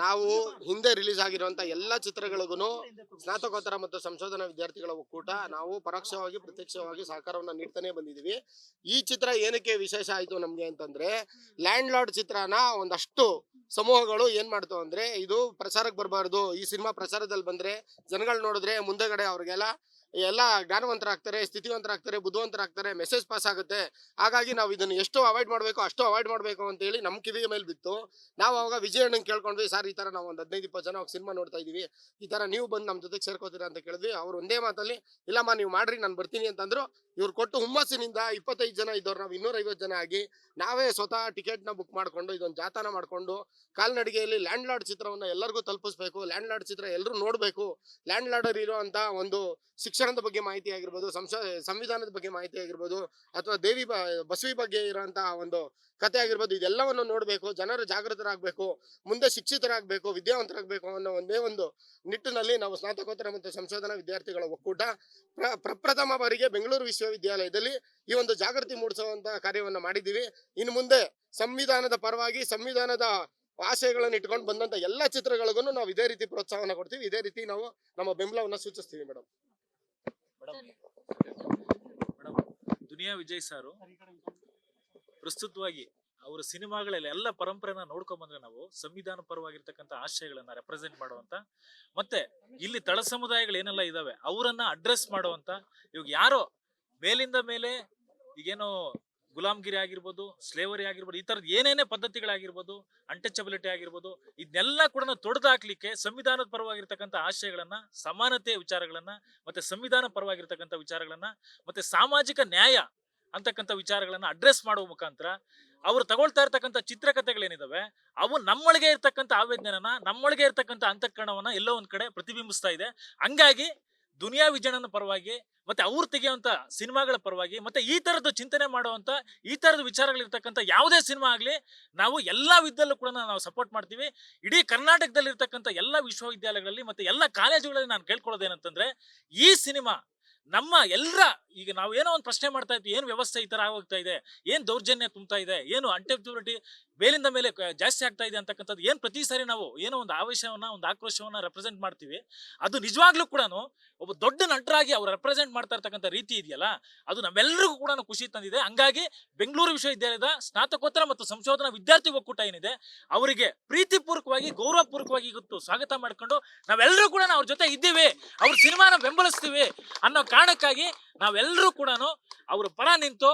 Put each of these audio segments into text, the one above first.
ನಾವು ಹಿಂದೆ ರಿಲೀಸ್ ಆಗಿರುವಂತ ಎಲ್ಲಾ ಚಿತ್ರಗಳಿಗೂ ಸ್ನಾತಕೋತ್ತರ ಮತ್ತು ಸಂಶೋಧನಾ ವಿದ್ಯಾರ್ಥಿಗಳ ಒಕ್ಕೂಟ ನಾವು ಪರೋಕ್ಷವಾಗಿ, ಪ್ರತ್ಯಕ್ಷವಾಗಿ ಸಹಕಾರವನ್ನು ನೀಡ್ತಾನೆ ಬಂದಿದೀವಿ ಈ ಚಿತ್ರ ಏನಕ್ಕೆ ವಿಶೇಷ ಆಯ್ತು ನಮ್ಗೆ ಅಂತಂದ್ರೆ ಲ್ಯಾಂಡ್ ಲಾರ್ಡ್ ಚಿತ್ರನ ಒಂದಷ್ಟು ಸಮೂಹಗಳು ಏನ್ ಮಾಡ್ತು ಅಂದ್ರೆ, ಇದು ಪ್ರಚಾರಕ್ಕೆ ಬರಬಾರ್ದು. ಈ ಸಿನಿಮಾ ಪ್ರಚಾರದಲ್ಲಿ ಬಂದ್ರೆ ಜನಗಳು ನೋಡಿದ್ರೆ ಮುಂದೆಗಡೆ ಅವ್ರಿಗೆಲ್ಲ ಎಲ್ಲ ಜ್ಞಾನವಂತರಾಗ್ತಾರೆ, ಸ್ಥಿತಿವಂತರಾಗ್ತಾರೆ, ಬುದ್ಧಿವಂತರಾಗ್ತಾರೆ ಮೆಸೇಜ್ ಪಾಸ್ ಆಗುತ್ತೆ. ಹಾಗಾಗಿ ನಾವು ಇದನ್ನು ಎಷ್ಟು ಅವಾಯ್ಡ್ ಮಾಡಬೇಕು ಅಷ್ಟು ಅವಾಯ್ಡ್ ಮಾಡಬೇಕು ಅಂತ ಹೇಳಿ ನಮ್ಮ ಕಿವಿಗೆ ಮೇಲೆ ಬಿತ್ತು. ನಾವು ಅವಾಗ ವಿಜಯಣ್ಣನ ಕೇಳ್ಕೊಂಡ್ವಿ, ಸರ್ ಈ ತರ ನಾವು ಒಂದು ಹದಿನೈದು ಇಪ್ಪತ್ತು ಜನ ಸಿನಿಮಾ ನೋಡ್ತಾ ಇದ್ದೀವಿ ಈ ತರ ನೀವು ಬಂದು ನಮ್ಮ ಜೊತೆಗೆ ಸೇರ್ಕೋತೀರಾ ಅಂತ ಕೇಳಿದ್ವಿ. ಅವ್ರು ಒಂದೇ ಮಾತಲ್ಲಿ, ಇಲ್ಲಮ್ಮ ನೀವು ಮಾಡ್ರಿ, ನಾನು ಬರ್ತೀನಿ ಅಂತಂದ್ರು. ಇವ್ರು ಕೊಟ್ಟು ಹುಮ್ಮಸ್ಸಿನಿಂದ ಇಪ್ಪತ್ತೈದು ಜನ ಇದ್ದವ್ರು ನಾವು ಇನ್ನೂರೈವತ್ತು ಜನ ಆಗಿ ನಾವೇ ಸ್ವತಃ ಟಿಕೆಟ್ನ ಬುಕ್ ಮಾಡ್ಕೊಂಡು, ಇದೊಂದು ಜಾತನ ಮಾಡ್ಕೊಂಡು, ಕಾಲ್ನಡಿಗೆಯಲ್ಲಿ ಲ್ಯಾಂಡ್ ಲಾರ್ಡ್ ಚಿತ್ರವನ್ನ ಎಲ್ಲರಿಗೂ ತಲುಪಿಸ್ಬೇಕು. ಲ್ಯಾಂಡ್ ಲಾರ್ಡ್ ಚಿತ್ರ ಎಲ್ಲರೂ ನೋಡಬೇಕು. ಲ್ಯಾಂಡ್ ಲಾರ್ಡರ್ ಇರುವಂತ ಒಂದು ಶಿಕ್ಷಣದ ಬಗ್ಗೆ ಮಾಹಿತಿ ಆಗಿರ್ಬೋದು, ಸಂಶ, ಸಂವಿಧಾನದ ಬಗ್ಗೆ ಮಾಹಿತಿ ಆಗಿರ್ಬೋದು, ಅಥವಾ ದೇವಿ ಬಸವಿ ಬಗ್ಗೆ ಇರುವಂತಹ ಒಂದು ಕತೆ ಆಗಿರ್ಬೋದು, ಇದೆಲ್ಲವನ್ನು ನೋಡಬೇಕು, ಜನರು ಜಾಗೃತರಾಗಬೇಕು, ಮುಂದೆ ಶಿಕ್ಷಿತರಾಗಬೇಕು, ವಿದ್ಯಾವಂತರಾಗಬೇಕು ಅನ್ನೋ ಒಂದೇ ಒಂದು ನಿಟ್ಟಿನಲ್ಲಿ ನಾವು ಸ್ನಾತಕೋತ್ತರ ಮತ್ತು ಸಂಶೋಧನಾ ವಿದ್ಯಾರ್ಥಿಗಳ ಒಕ್ಕೂಟ ಪ್ರ ಪ್ರಪ್ರಥಮ ಬಾರಿಗೆ ಬೆಂಗಳೂರು ವಿಶ್ವವಿದ್ಯಾಲಯದಲ್ಲಿ ಈ ಒಂದು ಜಾಗೃತಿ ಮೂಡಿಸುವಂತಹ ಕಾರ್ಯವನ್ನ ಮಾಡಿದ್ದೀವಿ. ಇನ್ನು ಮುಂದೆ ಸಂವಿಧಾನದ ಪರವಾಗಿ ಸಂವಿಧಾನದ ಆಶಯಗಳನ್ನು ಇಟ್ಕೊಂಡು ಬಂದಂತ ಎಲ್ಲ ಚಿತ್ರಗಳಿಗೂ ನಾವು ಇದೇ ರೀತಿ ಪ್ರೋತ್ಸಾಹನ ಕೊಡ್ತೀವಿ. ಇದೇ ರೀತಿ ನಾವು ನಮ್ಮ ಬೆಂಬಲವನ್ನು ಸೂಚಿಸ್ತೀವಿ madam madam. Duniya Vijay sir ಪ್ರಸ್ತುತವಾಗಿ ಅವರ ಸಿನಿಮಾಗಳಲ್ಲಿ ಎಲ್ಲ ಪರಂಪರೆನ ನೋಡ್ಕೊಂಡ್ ಬಂದ್ರೆ ನಾವು ಸಂವಿಧಾನ ಪರವಾಗಿರ್ತಕ್ಕಂಥ ಆಶಯಗಳನ್ನ ರೆಪ್ರೆಸೆಂಟ್ ಮಾಡುವಂತ ಮತ್ತೆ ಇಲ್ಲಿ ತಳ ಸಮುದಾಯಗಳು ಏನೆಲ್ಲ ಇದಾವೆ ಅವರನ್ನ ಅಡ್ರೆಸ್ ಮಾಡುವಂತ ಇವಾಗ ಯಾರೋ ಮೇಲಿಂದ ಮೇಲೆ ಈಗೇನೋ ಗುಲಾಮ್ಗಿರಿ ಆಗಿರ್ಬೋದು ಸ್ಲೇವರಿ ಆಗಿರ್ಬೋದು, ಈ ಥರದ್ದು ಏನೇನೇ ಪದ್ಧತಿಗಳಾಗಿರ್ಬೋದು ಅನ್ಟಚಬಿಲಿಟಿ ಆಗಿರ್ಬೋದು ಇದನ್ನೆಲ್ಲ ಕೂಡ ತೊಡೆದು ಹಾಕ್ಲಿಕ್ಕೆ ಸಂವಿಧಾನದ ಪರವಾಗಿರ್ತಕ್ಕಂಥ ಆಶಯಗಳನ್ನ, ಸಮಾನತೆಯ ವಿಚಾರಗಳನ್ನ, ಮತ್ತೆ ಸಂವಿಧಾನ ಪರವಾಗಿರ್ತಕ್ಕಂಥ ವಿಚಾರಗಳನ್ನ, ಮತ್ತೆ ಸಾಮಾಜಿಕ ನ್ಯಾಯ ಅಂತಕ್ಕಂಥ ವಿಚಾರಗಳನ್ನ ಅಡ್ರೆಸ್ ಮಾಡುವ ಮುಖಾಂತರ ಅವರು ತಗೊಳ್ತಾ ಇರ್ತಕ್ಕಂಥ ಚಿತ್ರಕಥೆಗಳೇನಿದಾವೆ, ಅವು ನಮ್ಮೊಳಗೆ ಇರ್ತಕ್ಕಂಥ ಆವೇದನೆನ ನಮ್ಮೊಳಗೆ ಇರ್ತಕ್ಕಂಥ ಅಂತಃಕರಣವನ್ನು ಎಲ್ಲೋ ಒಂದು ಕಡೆ ಪ್ರತಿಬಿಂಬಿಸ್ತಾ ಇದೆ. ಹಂಗಾಗಿ ದುನಿಯಾ ವಿಜಯನ ಪರವಾಗಿ, ಮತ್ತೆ ಅವ್ರು ತೆಗೆಯುವಂತ ಸಿನಿಮಾಗಳ ಪರವಾಗಿ, ಮತ್ತೆ ಈ ತರದ ಚಿಂತನೆ ಮಾಡುವಂತ, ಈ ತರದ ವಿಚಾರಗಳಿರ್ತಕ್ಕಂಥ ಯಾವುದೇ ಸಿನಿಮಾ ಆಗ್ಲಿ, ನಾವು ಎಲ್ಲಾ ವಿದ್ಯಲ್ಲೂ ಕೂಡ ನಾವು ಸಪೋರ್ಟ್ ಮಾಡ್ತೀವಿ. ಇಡೀ ಕರ್ನಾಟಕದಲ್ಲಿ ಇರ್ತಕ್ಕಂತ ಎಲ್ಲ ವಿಶ್ವವಿದ್ಯಾಲಯಗಳಲ್ಲಿ ಮತ್ತೆ ಎಲ್ಲ ಕಾಲೇಜುಗಳಲ್ಲಿ ನಾನು ಕೇಳ್ಕೊಳ್ಳೋದೇನಂತಂದ್ರೆ ಈ ಸಿನಿಮಾ ನಮ್ಮ ಎಲ್ಲರ, ಈಗ ನಾವು ಏನೋ ಒಂದು ಪ್ರಶ್ನೆ ಮಾಡ್ತಾ ಇದ್ವಿ, ಏನು ವ್ಯವಸ್ಥೆ ಈ ಥರ ಆಗೋಗ್ತಾ ಇದೆ, ಏನು ದೌರ್ಜನ್ಯ ತುಂಬ್ತಾ ಇದೆ, ಏನು ಅನ್ಟೆಬಿಲಿಟಿ ಮೇಲಿಂದ ಮೇಲೆ ಜಾಸ್ತಿ ಆಗ್ತಾ ಇದೆ ಅಂತಕ್ಕಂಥದ್ದು ಏನು ಪ್ರತಿ ಸಾರಿ ನಾವು ಏನೋ ಒಂದು ಆವೇಶವನ್ನ, ಒಂದು ಆಕ್ರೋಶವನ್ನ ರೆಪ್ರೆಸೆಂಟ್ ಮಾಡ್ತೀವಿ. ಅದು ನಿಜವಾಗ್ಲೂ ಕೂಡ ಒಬ್ಬ ದೊಡ್ಡ ನಟರಾಗಿ ಅವ್ರು ರೆಪ್ರೆಸೆಂಟ್ ಮಾಡ್ತಾ ಇರ್ತಕ್ಕಂಥ ರೀತಿ ಇದೆಯಲ್ಲ, ಅದು ನಮ್ಮೆಲ್ಲರಿಗೂ ಕೂಡ ಖುಷಿ ತಂದಿದೆ. ಹಂಗಾಗಿ ಬೆಂಗಳೂರು ವಿಶ್ವವಿದ್ಯಾಲಯದ ಸ್ನಾತಕೋತ್ತರ ಮತ್ತು ಸಂಶೋಧನಾ ವಿದ್ಯಾರ್ಥಿ ಒಕ್ಕೂಟ ಏನಿದೆ, ಅವರಿಗೆ ಪ್ರೀತಿಪೂರ್ವಕವಾಗಿ, ಗೌರವಪೂರ್ವಕವಾಗಿ ಇವತ್ತು ಸ್ವಾಗತ ಮಾಡ್ಕೊಂಡು ನಾವೆಲ್ಲರೂ ಕೂಡ ಅವ್ರ ಜೊತೆ ಇದ್ದೀವಿ, ಅವ್ರ ಸಿನಿಮಾನ ಬೆಂಬಲಿಸ್ತೀವಿ ಅನ್ನೋ ಕಾರಣಕ್ಕಾಗಿ ನಾವೆಲ್ಲರೂ ಕೂಡ ಅವ್ರ ಪರ ನಿಂತು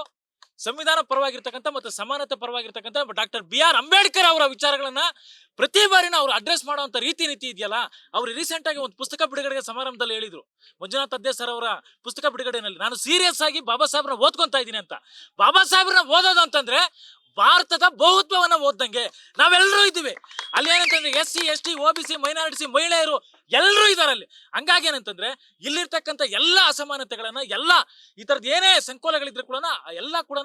ಸಂವಿಧಾನ ಪರವಾಗಿರ್ತಕ್ಕಂಥ ಮತ್ತು ಸಮಾನತೆ ಪರವಾಗಿರ್ತಕ್ಕಂಥ ಡಾಕ್ಟರ್ ಬಿ ಆರ್ ಅಂಬೇಡ್ಕರ್ ಅವರ ವಿಚಾರಗಳನ್ನ ಪ್ರತಿ ಬಾರಿನ ಅವರು ಅಡ್ರೆಸ್ ಮಾಡುವಂತ ರೀತಿ ನೀತಿ ಇದೆಯಲ್ಲ, ಅವರು ರೀಸೆಂಟ್ ಆಗಿ ಒಂದು ಪುಸ್ತಕ ಬಿಡುಗಡೆಗೆ ಸಮಾರಂಭದಲ್ಲಿ ಹೇಳಿದ್ರು. ಮಂಜುನಾಥ್ ಅದ್ದೇ ಸರ್ ಅವರ ಪುಸ್ತಕ ಬಿಡುಗಡೆನಲ್ಲಿ. ನಾನು ಸೀರಿಯಸ್ ಆಗಿ ಬಾಬಾ ಸಾಹೇಬ್ರನ್ನ ಓದ್ಕೊಂತಾ ಇದ್ದೀನಿ ಅಂತ. ಬಾಬಾ ಸಾಹೇಬ್ರನ್ನ ಓದೋದು ಅಂತಂದ್ರೆ ಭಾರತದ ಬಹುತ್ವವನ್ನ ಓದ್ದಂಗೆ ನಾವೆಲ್ಲರೂ ಇದ್ದೀವಿ. ಅಲ್ಲಿ ಏನಂತಂದ್ರೆ S C, S T O B C, minority ಮಹಿಳೆಯರು ಎಲ್ಲರೂ ಇದಾರೆ ಅಲ್ಲಿ ಹಂಗಾಗಿ ಏನಂತಂದ್ರೆ ಇಲ್ಲಿರ್ತಕ್ಕಂಥ ಎಲ್ಲ ಅಸಮಾನತೆಗಳನ್ನ, ಎಲ್ಲ ಈ ತರದ್ ಏನೇ ಸಂಕೋಲಗಳಿದ್ರು ಕೂಡ ಎಲ್ಲ ಕೂಡ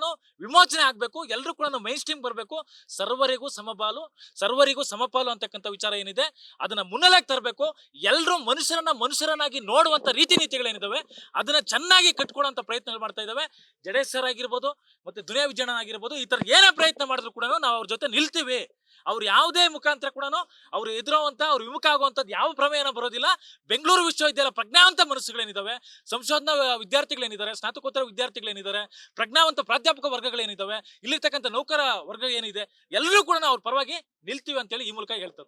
ವಿಮೋಚನೆ ಆಗ್ಬೇಕು ಎಲ್ಲರೂ ಕೂಡ ಮೈನ್ ಸ್ಟ್ರೀಮ್ ಬರಬೇಕು. ಸರ್ವರಿಗೂ ಸಮಬಾಲು, ಸರ್ವರಿಗೂ ಸಮಪಾಲು ಅಂತಕ್ಕಂಥ ವಿಚಾರ ಏನಿದೆ, ಅದನ್ನ ಮುನ್ನೆಲೆಗೆ ತರಬೇಕು. ಎಲ್ಲರೂ ಮನುಷ್ಯರನ್ನ ಮನುಷ್ಯರನ್ನಾಗಿ ನೋಡುವಂತ ರೀತಿ ನೀತಿಗಳೇನಿದಾವೆ ಅದನ್ನ ಚೆನ್ನಾಗಿ ಕಟ್ಕೊಡುವಂತ ಪ್ರಯತ್ನಗಳು ಮಾಡ್ತಾ ಇದ್ದಾವೆ ಜಡೇಶ್ ಸರ್ ಆಗಿರ್ಬೋದು, ಮತ್ತೆ ದುನಿಯಾ ವಿಜಯಣ್ಣ ಆಗಿರ್ಬೋದು, ಈ ತರ ಏನೇ ಪ್ರಯತ್ನ ಮಾಡಿದ್ರು ಕೂಡ ನಾವು ಅವ್ರ ಜೊತೆ ನಿಲ್ತೀವಿ. ಅವ್ರು ಯಾವುದೇ ಮುಖಾಂತರ ಕೂಡ ಅವ್ರು ಎದುರುವಂತ ಅವ್ರು ವಿಮುಖ ಆಗುವಂಥದ್ದು ಯಾವ ಪ್ರಮೇಯನ ಬರೋದಿಲ್ಲ. ಬೆಂಗಳೂರು ವಿಶ್ವವಿದ್ಯಾಲಯ ಪ್ರಜ್ಞಾವಂತ ಮನಸ್ಸುಗಳೇನಿದ್ದಾವೆ ಸಂಶೋಧನಾ ವಿದ್ಯಾರ್ಥಿಗಳೇನಿದ್ದಾರೆ ಸ್ನಾತಕೋತ್ತರ ವಿದ್ಯಾರ್ಥಿಗಳೇನಿದ್ದಾರೆ ಪ್ರಜ್ಞಾವಂತ ಪ್ರಾಧ್ಯಾಪಕ ವರ್ಗಗಳೇನಿದಾವೆ, ಇಲ್ಲಿರ್ತಕ್ಕಂಥ ನೌಕರ ವರ್ಗ ಏನಿದೆ, ಎಲ್ಲರೂ ಕೂಡ ಅವ್ರ ಪರವಾಗಿ ನಿಲ್ತೀವಿ ಅಂತೇಳಿ ಈ ಮೂಲಕ ಹೇಳ್ತಾರೆ.